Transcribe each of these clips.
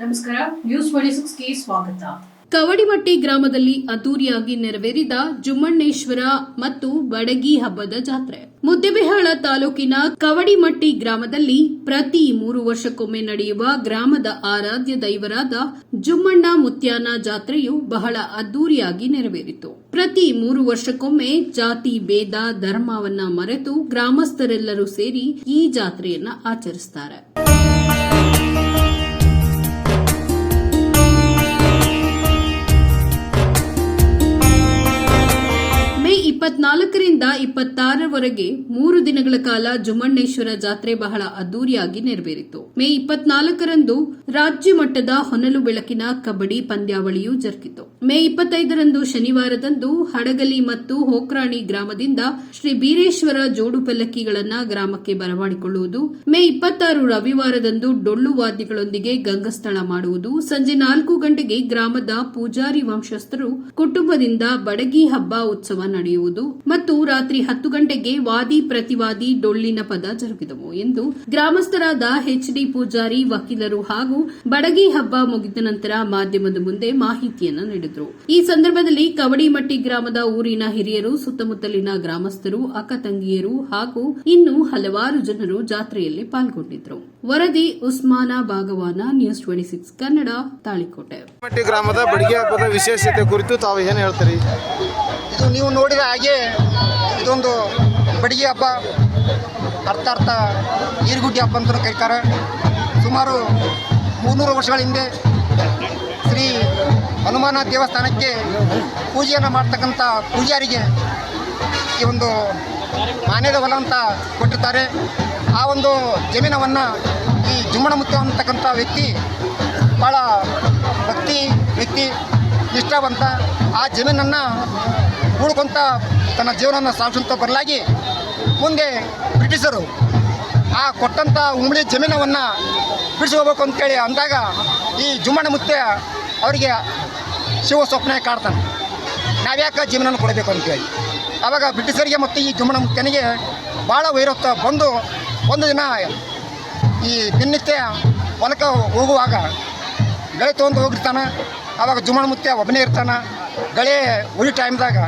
ನಮಸ್ಕಾರ news twenty ಸ್ವಾಗತ. ಕವಡಿಮಟ್ಟಿ ಗ್ರಾಮದಲ್ಲಿ ಅದ್ದೂರಿಯಾಗಿ ನೆರವೇರಿದ ಜುಮ್ಮಣ್ಣೇಶ್ವರ ಮತ್ತು ಬಡಗಿ ಹಬ್ಬದ ಜಾತ್ರೆ. ಮುದ್ದೆಬಿಹಾಳ ತಾಲೂಕಿನ ಕವಡಿಮಟ್ಟಿ ಗ್ರಾಮದಲ್ಲಿ ಪ್ರತಿ ಮೂರು ವರ್ಷಕ್ಕೊಮ್ಮೆ ನಡೆಯುವ ಗ್ರಾಮದ ಆರಾಧ್ಯ ದೈವರಾದ ಜುಮ್ಮಣ್ಣ ಮುತ್ಯಾನ ಜಾತ್ರೆಯು ಬಹಳ ಅದ್ದೂರಿಯಾಗಿ ನೆರವೇರಿತು. ಪ್ರತಿ ಮೂರು ವರ್ಷಕ್ಕೊಮ್ಮೆ ಜಾತಿ, ಭೇದ, ಧರ್ಮವನ್ನ ಮರೆತು ಗ್ರಾಮಸ್ಥರೆಲ್ಲರೂ ಸೇರಿ ಈ ಜಾತ್ರೆಯನ್ನ ಆಚರಿಸುತ್ತಾರೆ ಇಪ್ಪತ್ತಾರರವರೆಗೆ ಮೂರು ದಿನಗಳ ಕಾಲ ಜುಮ್ಮಣ್ಣೇಶ್ವರ ಜಾತ್ರೆ ಬಹಳ ಅದ್ದೂರಿಯಾಗಿ ನೆರವೇರಿತು. ಮೇ ಇಪ್ಪತ್ನಾಲ್ಕರಂದು ರಾಜ್ಯ ಮಟ್ಟದ ಹೊನಲು ಬೆಳಕಿನ ಕಬಡ್ಡಿ ಪಂದ್ಯಾವಳಿಯು ಜರುಗಿತು. ಮೇ ಇಪ್ಪತ್ತೈದರಂದು ಶನಿವಾರದಂದು ಹಡಗಲಿ ಮತ್ತು ಹೋಕ್ರಾಣಿ ಗ್ರಾಮದಿಂದ ಶ್ರೀ ಬೀರೇಶ್ವರ ಜೋಡು ಪಲ್ಲಕ್ಕಿಗಳನ್ನ ಗ್ರಾಮಕ್ಕೆ ಬರಮಾಡಿಕೊಳ್ಳುವುದು, ಮೇ ಇಪ್ಪತ್ತಾರು ರವಿವಾರದಂದು ಡೊಳ್ಳು ವಾದ್ಯಗಳೊಂದಿಗೆ ಗಂಗಸ್ಥಳ ಮಾಡುವುದು, ಸಂಜೆ ನಾಲ್ಕು ಗಂಟೆಗೆ ಗ್ರಾಮದ ಪೂಜಾರಿ ವಂಶಸ್ಥರು ಕುಟುಂಬದಿಂದ ಬಡಗಿ ಹಬ್ಬ ಉತ್ಸವ ನಡೆಯುವುದು ಮತ್ತು ರಾತ್ರಿ ಹತ್ತು ಗಂಟೆಗೆ ವಾದಿ ಪ್ರತಿವಾದಿ ಡೊಳ್ಳಿನ ಪದ ಜರುಗಿದವು ಎಂದು ಗ್ರಾಮಸ್ಥರಾದ ಎಚ್ಡಿ ಪೂಜಾರಿ ವಕೀಲರು ಹಾಗೂ ಬಡಗಿ ಹಬ್ಬ ಮುಗಿದ ನಂತರ ಮಾಧ್ಯಮದ ಮುಂದೆ ಮಾಹಿತಿಯನ್ನು ನೀಡಿದರು. ಈ ಸಂದರ್ಭದಲ್ಲಿ ಕವಡಿಮಟ್ಟಿ ಗ್ರಾಮದ ಊರಿನ ಹಿರಿಯರು ಸುತ್ತಮುತ್ತಲಿನ ಗ್ರಾಮಸ್ಥರು ಅಕ್ಕತಂಗಿಯರು ಹಾಗೂ ಇನ್ನು ಹಲವಾರು ಜನರು ಜಾತ್ರೆಯಲ್ಲಿ ಪಾಲ್ಗೊಂಡಿದ್ದರು ವರದಿ Usman Bhagwan news twenty six Kannada Talikote. Matti ಗ್ರಾಮದ ಬಡಗಿ ಹಬ್ಬದ ವಿಶೇಷತೆ ಕುರಿತು ತಾವು ಏನು ಹೇಳ್ತೀರಿ? ಇದು ನೀವು ನೋಡಿದ ಹಾಗೆ ಇದೊಂದು ಬಡಿಗೆ ಹಬ್ಬ, ಅರ್ಥ ಅರ್ಥ ಈರುಗುಡ್ಡಿ ಹಬ್ಬ ಅಂತ ಕರೀತಾರೆ. ಸುಮಾರು ಮೂನ್ನೂರು ವರ್ಷಗಳ ಹಿಂದೆ ಶ್ರೀ ಹನುಮಾನ ದೇವಸ್ಥಾನಕ್ಕೆ ಪೂಜೆಯನ್ನು ಮಾಡ್ತಕ್ಕಂಥ ಪೂಜಾರಿಗೆ ಈ ಒಂದು ಮಾನ್ಯದ ಹೊಲ ಅಂತ ಕೊಟ್ಟಿರ್ತಾರೆ ಆ ಒಂದು ಜಮೀನವನ್ನು ಈ ಜುಮ್ಮಣಮುತ್ತ ಅಂತಕ್ಕಂಥ ವ್ಯಕ್ತಿ ಭಾಳ ಭಕ್ತಿ ವ್ಯಕ್ತಿ ನಿಷ್ಠಾವಂತ ಆ ಜಮೀನನ್ನು ಉಳ್ಕೊಂತ ತನ್ನ ಜೀವನವನ್ನು ಸಾಗಿಸುವಂಥ ಬರಲಾಗಿ ಮುಂದೆ ಬ್ರಿಟಿಷರು ಆ ಕೊಟ್ಟಂಥ ಉಂಬಳಿ ಜಮೀನವನ್ನು ಬಿಡಿಸಿ ಹೋಗ್ಬೇಕು ಅಂತೇಳಿ ಅಂದಾಗ ಈ ಜುಮ್ಮಣ್ಣ ಮುತ್ತೆ ಅವರಿಗೆ ಶಿವ ಸ್ವಪ್ನ ಕಾಡ್ತಾನೆ. ನಾವ್ಯಾಕೆ ಜಮೀನನ್ನು ಕೊಡಬೇಕು ಅಂತೇಳಿ ಆವಾಗ ಬ್ರಿಟಿಷರಿಗೆ ಮತ್ತು ಈ ಜುಮ್ಮಣ ಮುತ್ತನಿಗೆ ಭಾಳ ವೈರತ್ವ ಬಂದು ಒಂದು ದಿನ ಈ ದಿನನಿತ್ಯ ಹೊಲಕ್ಕೆ ಹೋಗುವಾಗ ಬೆಳೆ ತೊಗೊಂಡು ಹೋಗಿರ್ತಾನೆ. ಆವಾಗ ಜುಮ್ಮಣ್ಣ ಮುತ್ಯ ಒಬ್ಬನೇ ಇರ್ತಾನೆ. ಗಳೆ ಉಳಿ ಟೈಮ್ದಾಗ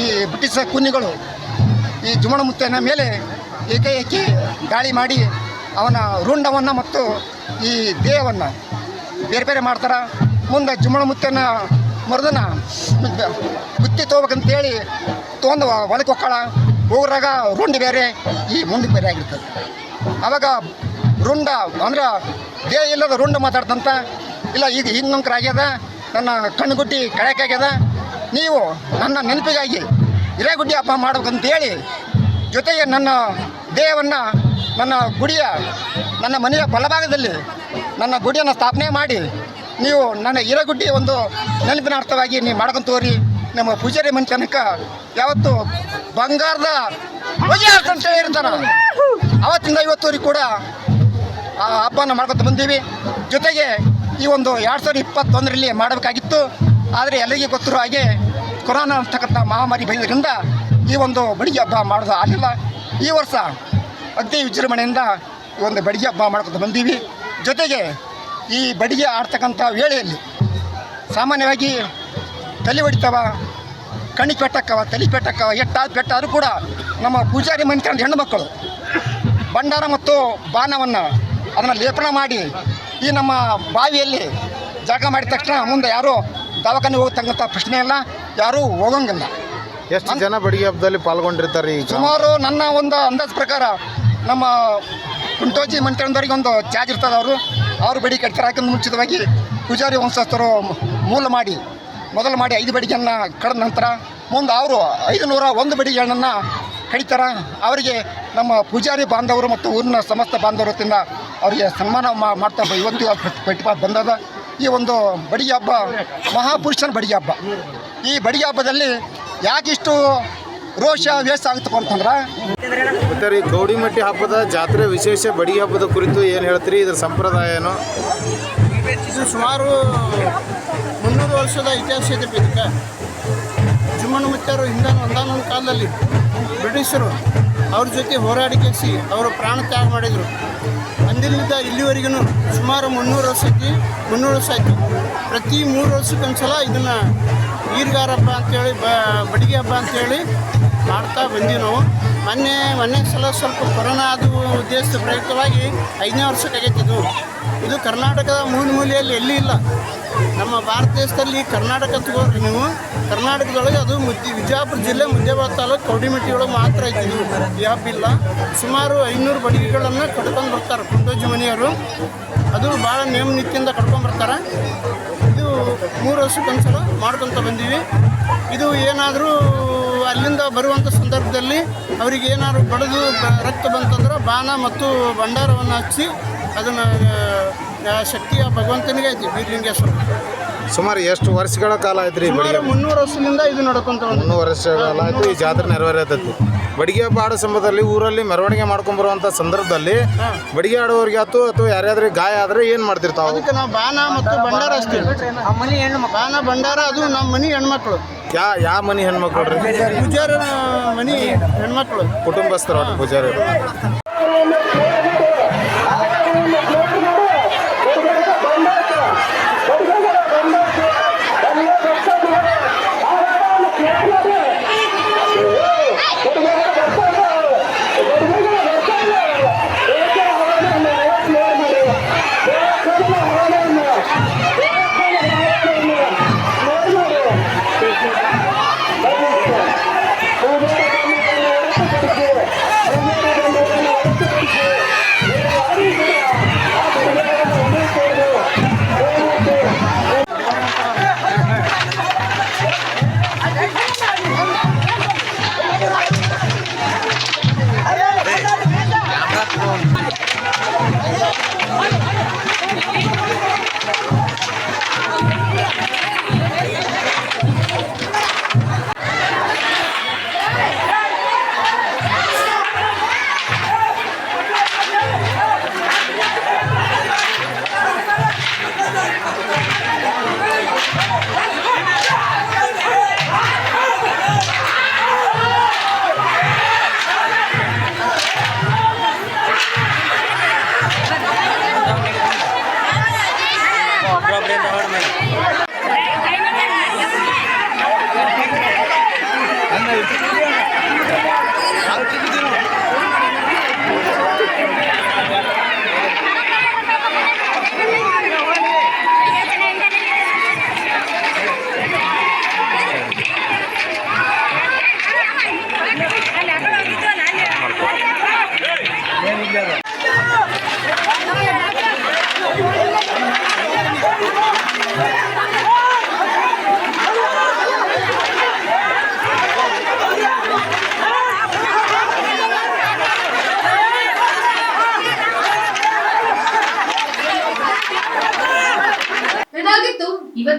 ಈ ಬ್ರಿಟಿಷ್ ಕುನ್ನಿಗಳು ಈ ಜುಮಣ ಮುತ್ಯನ ಮೇಲೆ ಏಕೈಕಿ ದಾಳಿ ಮಾಡಿ ಅವನ ರುಂಡವನ್ನು ಮತ್ತು ಈ ದೇಹವನ್ನು ಬೇರೆ ಬೇರೆ ಮಾಡ್ತಾರೆ. ಮುಂದೆ ಜುಮಣ ಮುತ್ಯನ ಮರುದನ ಬುತ್ತಿ ತೊಗೋಬೇಕಂತೇಳಿ ತೊಗೊಂಡು ಹೊಲಕ್ಕೆ ಹೊಕ್ಕಳ ಹೋಗ್ರಾಗ ರುಂಡು ಬೇರೆ, ಈ ಮುಂದೆ ಬೇರೆ ಆಗಿರ್ತದೆ. ಆವಾಗ ರುಂಡ ಅಂದ್ರೆ ದೇಹ ಇಲ್ಲದ ರುಂಡ ಮಾತಾಡ್ತಂತ. ಇಲ್ಲ, ಈಗ ಹಿಂಗಂಕರ ಆಗ್ಯದ ನನ್ನ ಕಣ್ಗುಟ್ಟಿ ಕಳೆಕಾಗ್ಯದ? ನೀವು ನನ್ನ ನೆನಪಿಗಾಗಿ ಹಿರೇಗುಡ್ಡಿ ಹಬ್ಬ ಮಾಡಬೇಕಂತೇಳಿ ಜೊತೆಗೆ ನನ್ನ ದೇಹವನ್ನು, ನನ್ನ ಗುಡಿಯ, ನನ್ನ ಮನೆಯ ಬಲಭಾಗದಲ್ಲಿ ನನ್ನ ಗುಡಿಯನ್ನು ಸ್ಥಾಪನೆ ಮಾಡಿ ನೀವು ನನ್ನ ಹಿರೇಗುಡ್ಡಿ ಒಂದು ನೆನಪಿನ ಅರ್ಥವಾಗಿ ನೀವು ಹೋಗ್ರಿ ನಮ್ಮ ಪೂಜಾರಿ ಮಂಚನಕ ಯಾವತ್ತು ಬಂಗಾರದ ಇರ್ತಾರ ಅವತ್ತಿಂದ ಇವತ್ತೂರಿಗೆ ಕೂಡ ಆ ಹಬ್ಬನ ಮಾಡ್ಕೊತ ಬಂದೀವಿ. ಜೊತೆಗೆ ಈ ಒಂದು ಎರಡು ಸಾವಿರದ ಇಪ್ಪತ್ತೊಂದರಲ್ಲಿ ಮಾಡಬೇಕಾಗಿತ್ತು. ಆದರೆ ಎಲ್ಲರಿಗೂ ಗೊತ್ತಿರೋ ಹಾಗೆ ಕೊರೋನಾ ಅಂತಕ್ಕಂಥ ಮಹಾಮಾರಿ ಬಂದಿದ್ದರಿಂದ ಈ ಒಂದು ಬಡಿಗೆ ಹಬ್ಬ ಮಾಡೋದು ಆಗಲಿಲ್ಲ. ಈ ವರ್ಷ ಅತಿ ವಿಜೃಂಭಣೆಯಿಂದ ಈ ಒಂದು ಬಡಿಗೆ ಹಬ್ಬ ಮಾಡ್ಕೊತ ಬಂದೀವಿ. ಜೊತೆಗೆ ಈ ಬಡಿಗೆ ಆಡ್ತಕ್ಕಂಥ ವೇಳೆಯಲ್ಲಿ ಸಾಮಾನ್ಯವಾಗಿ ತಲೆ ಹೊಡಿತಾವ ಕಣ್ಣಿಗೆ ಪೆಟ್ಟಕ್ಕವ, ತಲೆ ಪೆಟ್ಟಕ್ಕವ, ಎಟ್ಟಾದ ಪೆಟ್ಟಾದರೂ ಕೂಡ ನಮ್ಮ ಪೂಜಾರಿ ಮನೆತನದ ಹೆಣ್ಣು ಮಕ್ಕಳು ಭಂಡಾರ ಮತ್ತು ಬಾಣವನ್ನು ಅದನ್ನು ಲೇಪನ ಮಾಡಿ ಈ ನಮ್ಮ ಬಾವಿಯಲ್ಲಿ ಜಾಗ ಮಾಡಿದ ತಕ್ಷಣ ಮುಂದೆ ಯಾರು ದವಾಖಾನೆ ಹೋಗ್ತಕ್ಕಂಥ ಪ್ರಶ್ನೆ ಇಲ್ಲ ಯಾರೂ ಹೋಗಂಗಿಲ್ಲ. ಎಷ್ಟು ಜನ ಬಡಿಗೆ ಹಬ್ಬದಲ್ಲಿ ಪಾಲ್ಗೊಂಡಿರ್ತಾರೆ ಈ? ಸುಮಾರು ನನ್ನ ಒಂದು ಅಂದಾಜು ಪ್ರಕಾರ ನಮ್ಮ ಕುಂಟೋಜಿ ಮಂತ್ರಿದವರಿಗೆ ಒಂದು ಚಾರ್ಜ್ ಇರ್ತದೆ ಅವರು. ಅವರು ಬಡಿ ಕಟ್ತಾರೆ ಯಾಕಂದ್ರೆ ಮುಂಚಿತವಾಗಿ ಪೂಜಾರಿ ವಂಶಸ್ಥರು ಮೂಲ ಮಾಡಿ ಮೊದಲು ಮಾಡಿ ಐದು ಬಡಿಗೆಯನ್ನು ಕಡಿದ ನಂತರ ಮುಂದೆ ಅವರು ಐದು ನೂರ ಒಂದು ಬಡಿಗೆಗಳನ್ನು ಕಡಿತಾರೆ. ಅವರಿಗೆ ನಮ್ಮ ಪೂಜಾರಿ ಬಾಂಧವರು ಮತ್ತು ಊರಿನ ಸಮಸ್ತ ಬಾಂಧವರ ವತಿಯಿಂದ ಅವರಿಗೆ ಸನ್ಮಾನ ಮಾ- ಮಾಡ್ತಾ ಬ- ಇವತ್ತು ಪ್ರತಿಭಾ ಬಂದದ ಈ ಒಂದು ಬಡಿಗೆ ಹಬ್ಬ ಮಹಾಪುರುಷನ ಬಡಿಗೆ ಹಬ್ಬ. ಈ ಬಡಿಗೆ ಹಬ್ಬದಲ್ಲಿ ಯಾಕಿಷ್ಟು ರೋಷ ವೇಷ ಆಗುತ್ತಪ್ಪ ಅಂತಂದ್ರೆ ಮತ್ತೆ ರೀ ಗೌಡಿಮಟ್ಟಿ ಹಬ್ಬದ ಜಾತ್ರೆ ವಿಶೇಷ ಬಡಿಗೆ ಹಬ್ಬದ ಕುರಿತು ಏನು ಹೇಳ್ತೀರಿ? ಇದ್ರ ಸಂಪ್ರದಾಯ ಏನು? ಇದು ಸುಮಾರು ಮುನ್ನೂರು ವರ್ಷದ ಇತಿಹಾಸ ಇದೆ ಇದಕ್ಕೆ. ಜುಮ್ಮನ ಮುತ್ತರು ಹಿಂದೆ ಒಂದಾನೊಂದು ಕಾಲದಲ್ಲಿ ಬ್ರಿಟಿಷರು ಅವ್ರ ಜೊತೆ ಹೋರಾಡಿಕೆಸಿ ಅವರು ಪ್ರಾಣ ತ್ಯಾಗ ಮಾಡಿದರು. ಅಂದಿನಿಂದ ಇಲ್ಲಿವರೆಗೂ ಸುಮಾರು ಮುನ್ನೂರು ವರ್ಷ ಐತಿ ಮುನ್ನೂರು ವರ್ಷ ಆಯ್ತು. ಪ್ರತಿ ಮೂರು ವರ್ಷಕ್ಕೊಂದ್ಸಲ ಇದನ್ನು ಈರ್ಗಾರ ಹಬ್ಬ ಅಂತೇಳಿ, ಬ, ಬಡಿಗೆ ಹಬ್ಬ ಅಂತೇಳಿ ಮಾಡ್ತಾ ಬಂದೀವಿ ನಾವು. ಮೊನ್ನೆ ಮೊನ್ನೆ ಸಲ ಸ್ವಲ್ಪ ಕೊರೋನಾ ಅದು ಉದ್ದೇಶದ ಪ್ರಯುಕ್ತವಾಗಿ ಐದನೇ ವರ್ಷಕ್ಕಾಗೈತೆ ಇದು. ಇದು ಕರ್ನಾಟಕದ ಮೂಲ ಮೂಲೆಯಲ್ಲಿ ಎಲ್ಲಿ ಇಲ್ಲ. ನಮ್ಮ ಭಾರತ ದೇಶದಲ್ಲಿ ಕರ್ನಾಟಕ ತಗೋರಿ ನೀವು. ಕರ್ನಾಟಕದೊಳಗೆ ಅದು ಮುದ್ದೆ ವಿಜಯಪುರ ಜಿಲ್ಲೆ ಮುದ್ದೇಬಾಳ ತಾಲೂಕು ಕೌಡಿಮಟ್ಟಿ ಒಳಗೆ ಮಾತ್ರ ಐತಿ ಇದು. ಈ ಇಲ್ಲ. ಸುಮಾರು ಐನೂರು ಬಡಿಗೆಗಳನ್ನು ಕಟ್ಕೊಂಡು ಬರ್ತಾರೆ ಕುಂಟೋಜಿ ಮನೆಯವರು. ಅದು ಭಾಳ ನೇಮ ನಿತ್ಯಿಂದ ಕಟ್ಕೊಂಡು ಬರ್ತಾರೆ. ಇದು ಮೂರು ವರ್ಷಕ್ಕೊಂದ್ಸಲ ಮಾಡ್ಕೊತ ಬಂದೀವಿ. ಇದು ಏನಾದರೂ ಅಲ್ಲಿಂದ ಬರುವಂಥ ಸಂದರ್ಭದಲ್ಲಿ ಅವರಿಗೆ ಏನಾದರೂ ಬಡಿದು ರಕ್ತ ಬಂತಂದ್ರೆ ಬಾಣ ಮತ್ತು ಭಂಡಾರವನ್ನು ಹಚ್ಚಿ ಅದನ್ನು ಶಕ್ತಿಯ ಭಗವಂತನಿಗೆ ಐತಿ ಬೀರ್ಲಿಂಗೇಶ್ವರ ಸುಮಾರು ಎಷ್ಟು ವರ್ಷಗಳ ಕಾಲ ಆಯ್ತು ರೀ ಸುಮಾರು ಮುನ್ನೂರು ವರ್ಷದಿಂದ ಇದು ನಡ್ಕೊಂತ. ಮುನ್ನೂರು ವರ್ಷಗಳ ಆಯ್ತು ಈ ಜಾತ್ರೆ ನೆರವೇರತೈತಿ. ಬಡಿಗೆ ಹಬ್ಬ ಆಡೋ ಸಂದರ್ಭದಲ್ಲಿ ಊರಲ್ಲಿ ಮೆರವಣಿಗೆ ಮಾಡ್ಕೊಂಡ್ ಬರುವಂತ ಸಂದರ್ಭದಲ್ಲಿ ಬಡಿಗೆ ಆಡೋರಿಗೆ ಆತು ಅಥವಾ ಯಾರ್ಯಾದ್ರೆ ಗಾಯ ಆದ್ರೆ ಏನ್ ಮಾಡ್ತಿರ್ತಾವ? ಅದಕ್ಕೆ ನಾವು ಬಾನ ಮತ್ತು ಭಂಡಾರ ಹಚ್ತೀವಿ. ಮನೆ ಹೆಣ್ಣು ಬಾನ ಭಂಡಾರ ಅದು ನಮ್ಮ ಮನೆ ಹೆಣ್ಮಕ್ಳು. ಯಾ ಯಾವ ಮನಿ ಹೆಣ್ಮಕ್ಳು ರೀ? ಪೂಜಾರ ಮನೆ ಹೆಣ್ಮಕ್ಳು. ಕುಟುಂಬಸ್ಥರು ಪೂಜಾರಿ